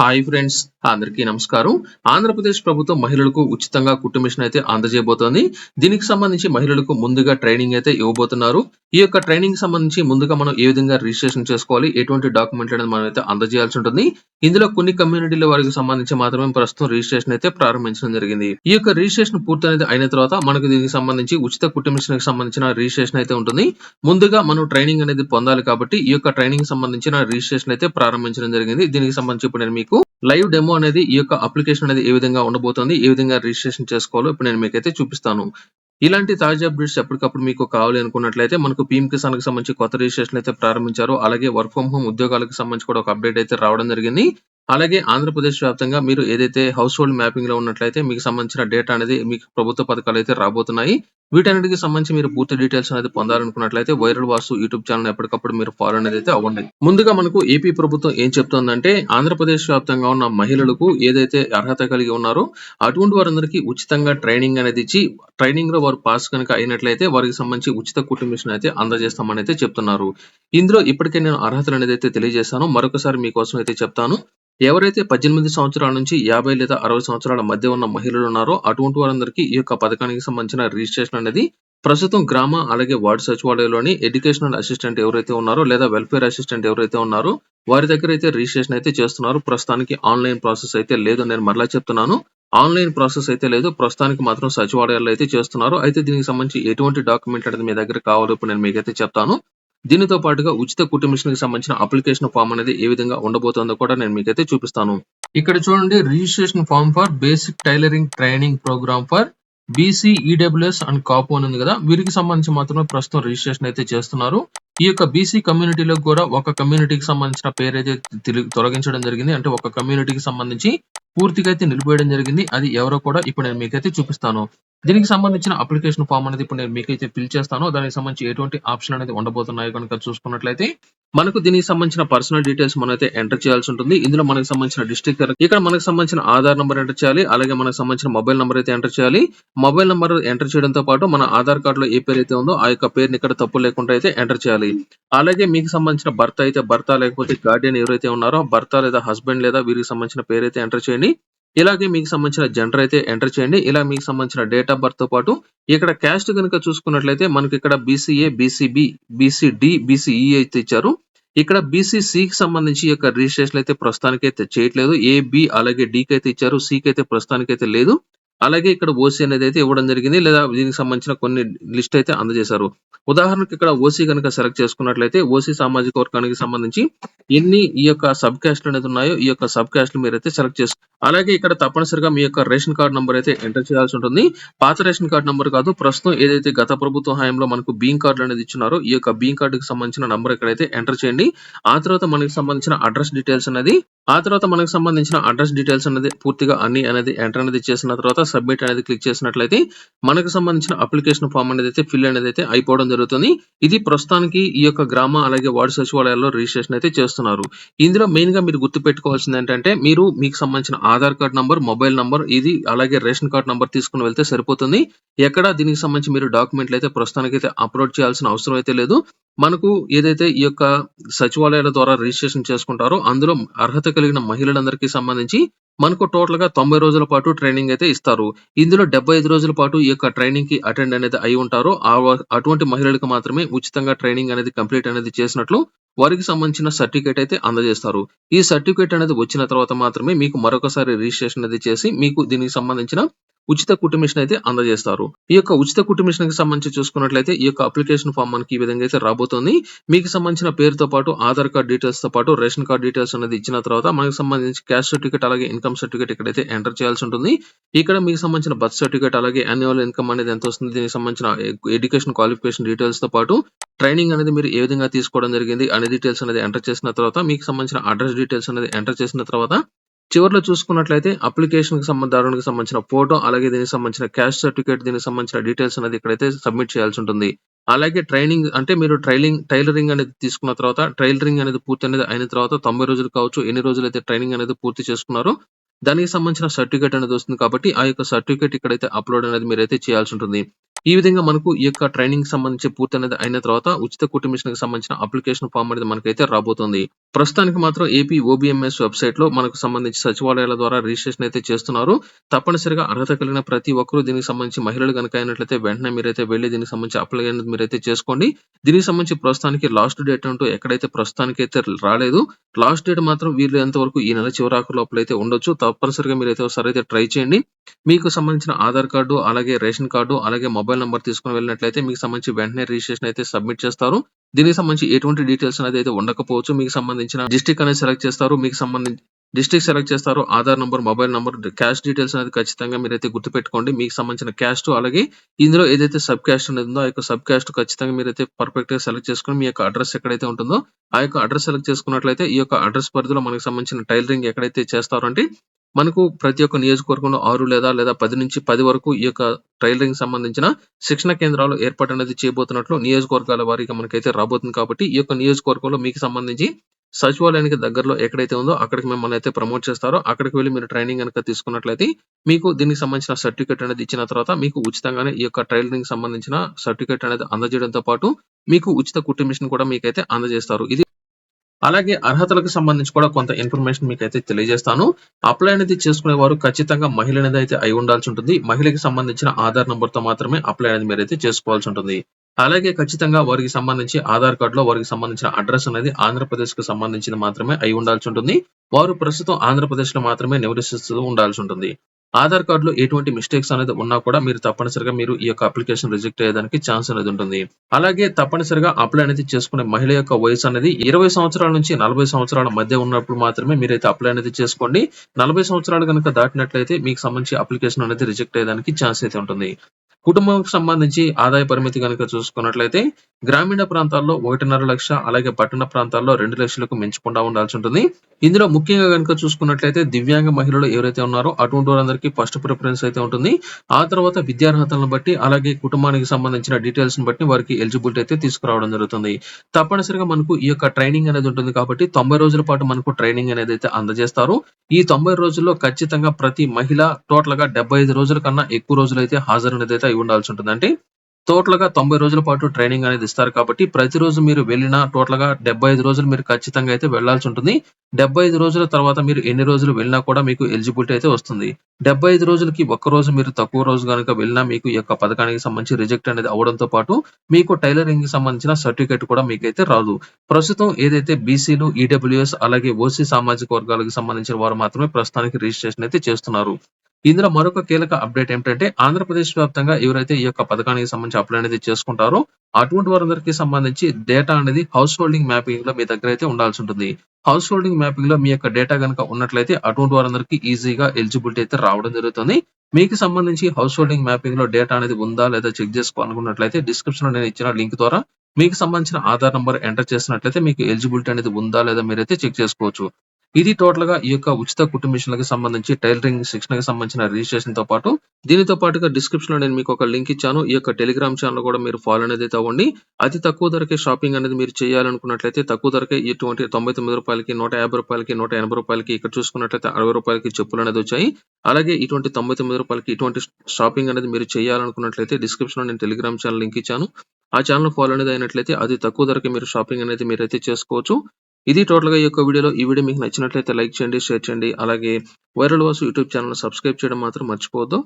Hi friends అందరికీ నమస్కారం. ఆంధ్రప్రదేశ్ ప్రభుత్వం మహిళలకు ఉచితంగా కుట్టు మిషన్ అయితే అందజేయబోతోంది. దీనికి సంబంధించి మహిళలకు ముందుగా ట్రైనింగ్ అయితే ఇవ్వబోతున్నారు. ఈ యొక్క ట్రైనింగ్ సంబంధించి ముందుగా మనం ఏ విధంగా రిజిస్ట్రేషన్ చేసుకోవాలి ఎటువంటి డాక్యుమెంట్లు అనేది మనం అయితే అందజేయాల్సి ఉంటుంది. ఇందులో కొన్ని కమ్యూనిటీల వారికి సంబంధించి మాత్రమే ప్రస్తుతం రిజిస్ట్రేషన్ అయితే ప్రారంభించడం జరిగింది. ఈ యొక్క రిజిస్ట్రేషన్ పూర్తి అనేది అయిన తర్వాత మనకు దీనికి సంబంధించి ఉచిత కుట్టు కి సంబంధించిన రిజిస్ట్రేషన్ అయితే ఉంటుంది. ముందుగా మనం ట్రైనింగ్ అనేది పొందాలి కాబట్టి ఈ యొక్క ట్రైనింగ్ సంబంధించిన రిజిస్ట్రేషన్ అయితే ప్రారంభించడం జరిగింది. దీనికి సంబంధించి ఇప్పుడు నేను మీకు లైవ్ డెమో అనేది ఈ యొక్క అప్లికేషన్ అనేది ఏ విధంగా ఉండబోతుంది ఏ విధంగా రిజిస్ట్రేషన్ చేసుకోవాలో ఇప్పుడు నేను మీకైతే చూపిస్తాను. ఇలాంటి తాజా అప్డేట్స్ ఎప్పటికప్పుడు మీకు కావాలి అనుకున్నట్లయితే మనకు పీఎం కిసాన్కి సంబంధించి కొత్త రిజిస్ట్రేషన్ అయితే ప్రారంభించారు. అలాగే వర్క్ ఫ్రం హోమ్ ఉద్యోగాలకు సంబంధించి కూడా ఒక అప్డేట్ అయితే రావడం జరిగింది. అలాగే ఆంధ్రప్రదేశ్ వ్యాప్తంగా మీరు ఏదైతే హౌస్ హోల్డ్ మ్యాపింగ్లో ఉన్నట్లయితే మీకు సంబంధించిన డేటా అనేది మీకు ప్రభుత్వ పథకాలు అయితే రాబోతున్నాయి. వీటన్నిటికి సంబంధించి మీరు పూర్తి డీటెయిల్స్ అనేది పొందాలనుకున్నట్లయితే వైరల్ వాసు యూట్యూబ్ ఛానల్ ఎప్పటికప్పుడు మీరు ఫాలో అనేది అయితే అవ్వండి. ముందుగా మనకు ఏపీ ప్రభుత్వం ఏం చెప్తోందంటే ఆంధ్రప్రదేశ్ వ్యాప్తంగా ఉన్న మహిళలకు ఏదైతే అర్హత కలిగి ఉన్నారో అటువంటి వారందరికీ ఉచితంగా ట్రైనింగ్ అనేది ఇచ్చి ట్రైనింగ్లో వారు పాస్ కనుక అయినట్లయితే వారికి సంబంధించి ఉచిత కుటుంబిషన్ అయితే అందజేస్తామని అయితే చెప్తున్నారు. ఇందులో ఇప్పటికే నేను అర్హతలు అనేది అయితే తెలియజేస్తాను మరొకసారి మీకోసం అయితే చెప్తాను. ఎవరైతే పద్దెనిమిది సంవత్సరాల నుంచి యాభై లేదా అరవై సంవత్సరాల మధ్య ఉన్న మహిళలు ఉన్నారో అటువంటి వారందరికీ ఈ యొక్క పథకానికి సంబంధించిన రిజిస్ట్రేషన్ అనేది ప్రస్తుతం గ్రామ అలాగే వార్డు సచివాలయంలోని ఎడ్యుకేషనల్ అసిస్టెంట్ ఎవరైతే ఉన్నారో లేదా వెల్ఫేర్ అసిస్టెంట్ ఎవరైతే ఉన్నారో వారి దగ్గర అయితే రిజిస్ట్రేషన్ అయితే చేస్తున్నారు. ప్రస్తుతానికి ఆన్లైన్ ప్రాసెస్ అయితే లేదు నేను మరలా చెప్తున్నాను. ఆన్లైన్ ప్రాసెస్ అయితే లేదు. ప్రస్తుతానికి మాత్రం సచివాలయాల్లో అయితే చేస్తున్నారు. అయితే దీనికి సంబంధించి ఎటువంటి డాక్యుమెంట్ అనేది మీ దగ్గర కావాలో ఇప్పుడు నేను మీకైతే చెప్తాను. దీనితో పాటుగా ఉచిత కుటుంబిషన్కి సంబంధించిన అప్లికేషన్ ఫామ్ అనేది ఏ విధంగా ఉండబోతుందో కూడా నేను మీకైతే చూపిస్తాను. ఇక్కడ చూడండి registration form for basic tailoring training program for BC EWS and Kapu అని ఉంది కదా. వీరికి సంబంధించి మాత్రమే ప్రస్తుతం రిజిస్ట్రేషన్ అయితే చేస్తున్నారు. ఈ యొక్క బీసీ కమ్యూనిటీలో కూడా ఒక కమ్యూనిటీకి సంబంధించిన పేరు అయితే తొలగించడం జరిగింది. అంటే ఒక కమ్యూనిటీకి సంబంధించి పూర్తిగా అయితే నిలిపివేయడం జరిగింది. అది ఎవరో కూడా ఇప్పుడు నేను మీకైతే చూపిస్తాను. దీనికి సంబంధించిన అప్లికేషన్ ఫామ్ అనేది ఇప్పుడు నేను మీకైతే ఫిల్ చేస్తాను. దానికి సంబంధించి ఎటువంటి ఆప్షన్ అనేది ఉండబోతున్నాయో కనుక చూసుకున్నట్లయితే మనకు దీనికి సంబంధించిన పర్సనల్ డీటెయిల్స్ మనం అయితే ఎంటర్ చేయాల్సి ఉంటుంది. ఇందులో మనకు సంబంధించిన డిస్ట్రిక్ట్ ఇక్కడ మనకు సంబంధించిన ఆధార్ నెంబర్ ఎంటర్ చేయాలి. అలాగే మనకు సంబంధించిన మొబైల్ నెంబర్ అయితే ఎంటర్ చేయాలి. మొబైల్ నెంబర్ ఎంటర్ చేయడంతో పాటు మన ఆధార్ కార్డులో ఏ పేరు అయితే ఉందో ఆ యొక్క పేరుని ఇక్కడ తప్పు లేకుండా అయితే ఎంటర్ చేయాలి. అలాగే మీకు సంబంధించిన భర్త అయితే భర్త లేకపోతే గార్డియన్ ఎవరైతే ఉన్నారో భర్త లేదా హస్బెండ్ లేదా వీరికి సంబంధించిన పేరు అయితే ఎంటర్ చేయండి. ఇలాగే మీకు సంబంధించిన జెండర్ అయితే ఎంటర్ చేయండి. ఇలా మీకు సంబంధించిన డేట్ ఆఫ్ బర్త్తో పాటు ఇక్కడ క్యాస్ట్ కనుక చూసుకున్నట్లయితే మనకి ఇక్కడ బీసీఏ బీసీబీ బీసీడి బీసీఈ అయితే ఇచ్చారు. ఇక్కడ బీసీసీకి సంబంధించి యొక్క రిజిస్ట్రేషన్ అయితే ప్రస్తుతానికి అయితే చేయట్లేదు. ఏ బి అలాగే డి అయితే ఇచ్చారు. సికి అయితే ప్రస్తుతానికి అయితే లేదు. అలాగే ఇక్కడ ఓసీ అనేది అయితే ఇవ్వడం జరిగింది. లేదా దీనికి సంబంధించిన కొన్ని లిస్ట్ అయితే అందజేశారు. ఉదాహరణకు ఇక్కడ ఓసీ కనుక సెలెక్ట్ చేసుకున్నట్లయితే ఓసీ సామాజిక వర్గానికి సంబంధించి ఎన్ని ఈ యొక్క సబ్ క్యాస్ట్లు అనేది ఉన్నాయో ఈ యొక్క సబ్ క్యాస్ట్లు మీరు అయితే సెలెక్ట్ చేసుకో అలాగే ఇక్కడ తప్పనిసరిగా మీ యొక్క రేషన్ కార్డు నంబర్ అయితే ఎంటర్ చేయాల్సి ఉంటుంది. పాత రేషన్ కార్డు నంబర్ కాదు ప్రస్తుతం ఏదైతే గత ప్రభుత్వ హయాంలో మనకు బీం కార్డులు అనేది ఇచ్చినారో ఈ యొక్క బీం కార్డుకి సంబంధించిన నంబర్ ఇక్కడైతే ఎంటర్ చేయండి. ఆ తర్వాత మనకి సంబంధించిన అడ్రస్ డీటెయిల్స్ అనేది ఆ తర్వాత మనకు సంబంధించిన అడ్రస్ డీటెయిల్స్ అనేది పూర్తిగా అన్ని అనేది ఎంటర్ అనేది చేసిన తర్వాత సబ్మిట్ అనేది క్లిక్ చేసినట్లయితే మనకు సంబంధించిన అప్లికేషన్ ఫామ్ అనేది అయితే ఫిల్ అనేది అయితే అయిపోవడం జరుగుతుంది. ఇది ప్రస్తుతానికి ఈ యొక్క గ్రామ అలాగే వార్డు సచివాలయాల్లో రిజిస్ట్రేషన్ అయితే చేస్తున్నారు. ఇందులో మెయిన్గా మీరు గుర్తు పెట్టుకోవాల్సింది ఏంటంటే మీరు మీకు సంబంధించిన Aadhaar card number mobile number ఇది అలాగే రేషన్ కార్డ్ నంబర్ తీసుకుని వెళ్తే సరిపోతుంది. ఎక్కడ దీనికి సంబంధించి మీరు డాక్యుమెంట్లు అయితే ప్రస్తుతానికి అయితే అప్లోడ్ చేయాల్సిన అవసరం అయితే లేదు. మనకు ఏదైతే ఈ యొక్క సచివాలయాల ద్వారా రిజిస్ట్రేషన్ చేసుకుంటారో అందులో అర్హత కలిగిన మహిళలందరికీ సంబంధించి మనకు టోటల్గా తొంభై రోజుల పాటు ట్రైనింగ్ అయితే ఇస్తారు. ఇందులో డెబ్బై ఐదు రోజుల పాటు ఈ యొక్క ట్రైనింగ్కి అటెండ్ అనేది అయి ఉంటారో. అటువంటి మహిళలకు మాత్రమే ఉచితంగా ట్రైనింగ్ అనేది కంప్లీట్ అనేది చేసినట్లు వారికి సంబంధించిన సర్టిఫికేట్ అయితే అందజేస్తారు. ఈ సర్టిఫికేట్ అనేది వచ్చిన తర్వాత మాత్రమే మీకు మరొకసారి రిజిస్ట్రేషన్ అనేది చేసి మీకు దీనికి సంబంధించిన ఉచిత కుటుంబిషన్ అయితే అందజేస్తారు. ఈ యొక్క ఉచిత కుటుంబిషన్కి సంబంధించి చూసుకున్నట్లయితే ఈ యొక్క అప్లికేషన్ ఫామ్ మనకి ఈ విధంగా అయితే రాబోతుంది. మీకు సంబంధించిన పేరుతో పాటు ఆధార్ కార్డ్ డీటెయిల్స్తో పాటు రేషన్ కార్డ్ డీటెయిల్స్ అనేది ఇచ్చిన తర్వాత మనకి సంబంధించి క్యాష్ సర్టిఫికేట్ అలాగే ఇన్కమ్ సర్టిఫికేట్ ఇక్కడైతే ఎంటర్ చేయాల్సి ఉంటుంది. ఇక్కడ మీకు సంబంధించిన బర్త్ సర్టిఫికేట్ అలాగే యాన్యువల్ ఇన్కమ్ అనేది ఎంత వస్తుంది దీనికి సంబంధించిన ఎడ్యుకేషన్ క్వాలిఫికేషన్ డీటెయిల్స్తో పాటు ట్రైనింగ్ అనేది మీరు ఏ విధంగా తీసుకోవడం జరిగింది అనే డీటెయిల్స్ అనేది ఎంటర్ చేసిన తర్వాత మీకు సంబంధించిన అడ్రస్ డీటెయిల్స్ అనేది ఎంటర్ చేసిన తర్వాత చివరిలో చూసుకున్నట్లయితే అప్లికేషన్కి సంబంధానికి సంబంధించిన ఫోటో అలాగే దీనికి సంబంధించిన క్యాష్ సర్టిఫికేట్ దీనికి సంబంధించిన డీటెయిల్స్ అనేది ఇక్కడైతే సబ్మిట్ చేయాల్సి ఉంటుంది. అలాగే ట్రైనింగ్ అంటే మీరు ట్రైలింగ్ టైలరింగ్ అనేది తీసుకున్న తర్వాత టైలరింగ్ అనేది పూర్తి అనేది అయిన తర్వాత తొంభై రోజులు కావచ్చు ఎన్ని రోజులు అయితే ట్రైనింగ్ అనేది పూర్తి చేసుకున్నారో దానికి సంబంధించిన సర్టిఫికేట్ అనేది వస్తుంది కాబట్టి ఆ యొక్క సర్టిఫికేట్ ఇక్కడైతే అప్లోడ్ అనేది మీరైతే చేయాల్సి ఉంటుంది. ఈ విధంగా మనకు ఈ యొక్క ట్రైనింగ్ సంబంధించి పూర్తి అనేది అయిన తర్వాత ఉచిత కుట్టు కి సంబంధించిన అప్లికేషన్ ఫామ్ అనేది మనకైతే రాబోతుంది. ప్రస్తుతానికి మాత్రం ఏపీ ఓబీఎంఎస్ వెబ్సైట్లో మనకు సంబంధించి సచివాలయాల ద్వారా రిజిస్ట్రేషన్ అయితే చేస్తున్నారు. తప్పనిసరిగా అర్హత కలిగిన ప్రతి ఒక్కరూ దీనికి సంబంధించి మహిళలు కనుక అయినట్లయితే వెంటనే మీరైతే వెళ్ళి దీనికి సంబంధించి అప్లై అనేది మీరైతే చేసుకోండి. దీనికి సంబంధించి ప్రస్తుతానికి లాస్ట్ డేట్ అంటూ ఎక్కడైతే ప్రస్తుతానికి అయితే రాలేదు. లాస్ట్ డేట్ మాత్రం వీళ్ళు ఎంతవరకు ఈ నెల చివరాకు లోపల అయితే ఉండొచ్చు. తప్పనిసరిగా మీరు అయితే ఒకసారి అయితే ట్రై చేయండి. మీకు సంబంధించిన ఆధార్ కార్డు అలాగే రేషన్ కార్డు అలాగే మొబైల్ నెంబర్ తీసుకుని వెళ్ళినట్లయితే మీకు సంబంధించి వెంటనే రిజిస్ట్రేషన్ అయితే సబ్మిట్ చేస్తారు. దీనికి సంబంధించి ఎటువంటి డీటెయిల్స్ అనేది అయితే ఉండకపోవచ్చు. మీకు సంబంధించిన డిస్టిక్ అనేది సెలెక్ట్ చేస్తారు. మీకు సంబంధించి డిస్ట్రిక్ట్ సెలెక్ట్ చేస్తారు. Aadhaar number mobile number caste details అనేది ఖచ్చితంగా మీరైతే గుర్తుపెట్టుకోండి. మీకు సంబంధించిన క్యాస్ట్ అలాగే ఇందులో ఏదైతే సబ్ క్యాస్ట్ అనేది ఉందో ఆ యొక్క సబ్ క్యాస్ట్ ఖచ్చితంగా మీరైతే పర్ఫెక్ట్గా సెలెక్ట్ చేసుకుని మీ యొక్క అడ్రస్ ఎక్కడైతే ఉంటుందో ఆ యొక్క అడ్రస్ సెలెక్ట్ చేసుకున్నట్లయితే ఈ యొక్క అడ్రస్ పరిధిలో మనకు సంబంధించిన టైలరింగ్ ఎక్కడైతే చేస్తారో అంటే మనకు ప్రతి ఒక్క నియోజకవర్గంలో ఆరు లేదా లేదా పది నుంచి పది వరకు ఈ యొక్క టైలరింగ్ సంబంధించిన శిక్షణ కేంద్రాలు ఏర్పాటు అనేది చేయబోతున్నట్లు నియోజకవర్గాల వారీగా మనకైతే రాబోతుంది కాబట్టి ఈ యొక్క నియోజకవర్గంలో మీకు సంబంధించి సచివాలయానికి దగ్గరలో ఎక్కడైతే ఉందో అక్కడికి మిమ్మల్ని అయితే ప్రమోట్ చేస్తారో అక్కడికి వెళ్ళి మీరు ట్రైనింగ్ కనుక తీసుకున్నట్లయితే మీకు దీనికి సంబంధించిన సర్టిఫికేట్ అనేది ఇచ్చిన తర్వాత మీకు ఉచితంగానే ఈ యొక్క టైలరింగ్ సంబంధించిన సర్టిఫికేట్ అనేది అందజేయడంతో పాటు మీకు ఉచిత కుట్టు మిషన్ కూడా మీకైతే అందజేస్తారు. ఇది అలాగే అర్హతలకు సంబంధించి కూడా కొంత ఇన్ఫర్మేషన్ మీకు అయితే తెలియజేస్తాను. అప్లై అనేది చేసుకునే వారు ఖచ్చితంగా మహిళ అనేది అయితే అయి ఉండాల్సి ఉంటుంది. మహిళకి సంబంధించిన ఆధార్ నంబర్తో మాత్రమే అప్లై అనేది మీరైతే చేసుకోవాల్సి ఉంటుంది. అలాగే ఖచ్చితంగా వారికి సంబంధించి ఆధార్ కార్డు లో వారికి సంబంధించిన అడ్రస్ అనేది ఆంధ్రప్రదేశ్కు సంబంధించిన మాత్రమే అయి ఉండాల్సి ఉంటుంది. వారు ప్రస్తుతం ఆంధ్రప్రదేశ్లో మాత్రమే నివసిస్తూ ఉండాల్సి ఉంటుంది. ఆధార్ కార్డులో ఎటువంటి మిస్టేక్స్ అనేది ఉన్నా కూడా మీరు తప్పనిసరిగా మీరు ఈ యొక్క అప్లికేషన్ రిజెక్ట్ అయ్యేదానికి ఛాన్స్ అనేది ఉంటుంది. అలాగే తప్పనిసరిగా అప్లై అనేది చేసుకునే మహిళ యొక్క వయసు అనేది ఇరవై సంవత్సరాల నుంచి నలభై సంవత్సరాల మధ్య ఉన్నప్పుడు మాత్రమే మీరైతే అప్లై అనేది చేసుకోండి. నలభై సంవత్సరాలు కనుక దాటినట్లయితే మీకు సంబంధించి అప్లికేషన్ అనేది రిజెక్ట్ అయ్యేదానికి ఛాన్స్ అయితే ఉంటుంది. కుటుంబంకి సంబంధించి ఆదాయ పరిమితి కనుక చూసుకున్నట్లయితే గ్రామీణ ప్రాంతాల్లో ఒకటిన్నర లక్ష అలాగే పట్టణ ప్రాంతాల్లో రెండు లక్షలకు మించకుండా ఉండాల్సి ఉంటుంది. ఇందులో ముఖ్యంగా కనుక చూసుకున్నట్లయితే దివ్యాంగ మహిళలు ఎవరైతే ఉన్నారో అటువంటి వారందరికీ ఫస్ట్ ప్రిఫరెన్స్ అయితే ఉంటుంది. ఆ తర్వాత విద్యార్హతలను బట్టి అలాగే కుటుంబానికి సంబంధించిన డీటెయిల్స్ని బట్టి వారికి ఎలిజిబిలిటీ అయితే తీసుకురావడం జరుగుతుంది. తప్పనిసరిగా మనకు ఈ యొక్క ట్రైనింగ్ అనేది ఉంటుంది కాబట్టి తొంభై రోజుల పాటు మనకు ట్రైనింగ్ అనేది అయితే అందజేస్తారు. ఈ తొంభై రోజుల్లో ఖచ్చితంగా ప్రతి మహిళ టోటల్గా డెబ్బై ఐదు రోజుల కన్నా ఎక్కువ రోజులు అయితే హాజరు అనేది అయితే ఉండాల్సి ఉంటుంది అంటే టోటల్గా తొంభై రోజుల పాటు ట్రైనింగ్ అనేది ఇస్తారు కాబట్టి ప్రతిరోజు మీరు వెళ్ళిన టోటల్గా డెబ్బై ఐదు రోజులు మీరు ఖచ్చితంగా అయితే వెళ్ళాల్సి ఉంటుంది. డెబ్బై ఐదు రోజుల తర్వాత మీరు ఎన్ని రోజులు వెళ్ళినా కూడా మీకు ఎలిజిబిలిటీ అయితే వస్తుంది. డెబ్బై ఐదు రోజులకి ఒక్క రోజు మీరు తక్కువ రోజు కనుక వెళ్ళినా మీకు ఈ యొక్క పథకానికి సంబంధించి రిజెక్ట్ అనేది అవడంతో పాటు మీకు టైలరింగ్కి సంబంధించిన సర్టిఫికేట్ కూడా మీకైతే రాదు. ప్రస్తుతం ఏదైతే బీసీలు ఈడబ్ల్యూఎస్ అలాగే ఓసీ సామాజిక వర్గాలకు సంబంధించిన వారు మాత్రమే ప్రస్తుతానికి రిజిస్ట్రేషన్ అయితే చేస్తున్నారు. ఇందులో మరొక కీలక అప్డేట్ ఏమిటంటే ఆంధ్రప్రదేశ్ వ్యాప్తంగా ఎవరైతే ఈ యొక్క పథకానికి సంబంధించి అప్లై అనేది చేసుకుంటారో అటువంటి వారందరికీ సంబంధించి డేటా అనేది హౌస్ హోల్డింగ్ మ్యాపింగ్లో మీ దగ్గర అయితే ఉండాల్సి ఉంటుంది. హౌస్ హోల్డింగ్ మ్యాపింగ్లో మీ యొక్క డేటా కనుక ఉన్నట్లయితే అటువంటి వారందరికీ ఈజీగా ఎలిజిబిలిటీ అయితే రావడం జరుగుతుంది. మీకు సంబంధించి హౌస్ హోల్డింగ్ మ్యాపింగ్లో డేటా అనేది ఉందా లేదా చెక్ చేసుకోవాలనుకున్నట్లయితే డిస్క్రిప్షన్లో నేను ఇచ్చిన లింక్ ద్వారా మీకు సంబంధించిన ఆధార్ నంబర్ ఎంటర్ చేసినట్లయితే మీకు ఎలిజిబిలిటీ అనేది ఉందా లేదా మీరైతే చెక్ చేసుకోవచ్చు. ఇది టోటల్గా ఈ యొక్క ఉచిత కుటుంబిషన్లకు సంబంధించి టైలరింగ్ శిక్షణకు సంబంధించిన రిజిస్ట్రేషన్తో పాటు. దీనితో పాటుగా డిస్క్రిప్షన్లో నేను మీకు ఒక లింక్ ఇచ్చాను. ఈ యొక్క టెలిగ్రామ్ ఛానల్ కూడా మీరు ఫాలో అనేది అయితే అవ్వండి. అతి తక్కువ ధరకే షాపింగ్ అనేది మీరు చేయాలనుకున్నట్లయితే తక్కువ ధరకే ఇటువంటి తొంభై తొమ్మిది రూపాయలకి నూట యాభై రూపాయలకి నూట ఎనభై రూపాయలకి ఇక్కడ చూసుకున్నట్లయితే అరవై రూపాయలకి చెప్పులు అనేది వచ్చాయి. అలాగే ఇటువంటి తొంభై తొమ్మిది రూపాయలకి ఇటువంటి షాపింగ్ అనేది మీరు చేయాలనుకున్నట్లయితే డిస్క్రిప్షన్లో నేను టెలిగ్రామ్ ఛానల్ లింక్ ఇచ్చాను. ఆ ఛానల్ ఫాలో అనేది అయినట్లయితే అది తక్కువ ధరకే మీరు షాపింగ్ అనేది మీరైతే చేసుకోవచ్చు. ఇది టోటల్గా ఈ యొక్క వీడియోలో. ఈ వీడియో మీకు నచ్చినట్లయితే లైక్ చేయండి షేర్ చేయండి. అలాగే viral Vasu YouTube channel subscribe చేయడం మాత్రం మర్చిపోవద్దు.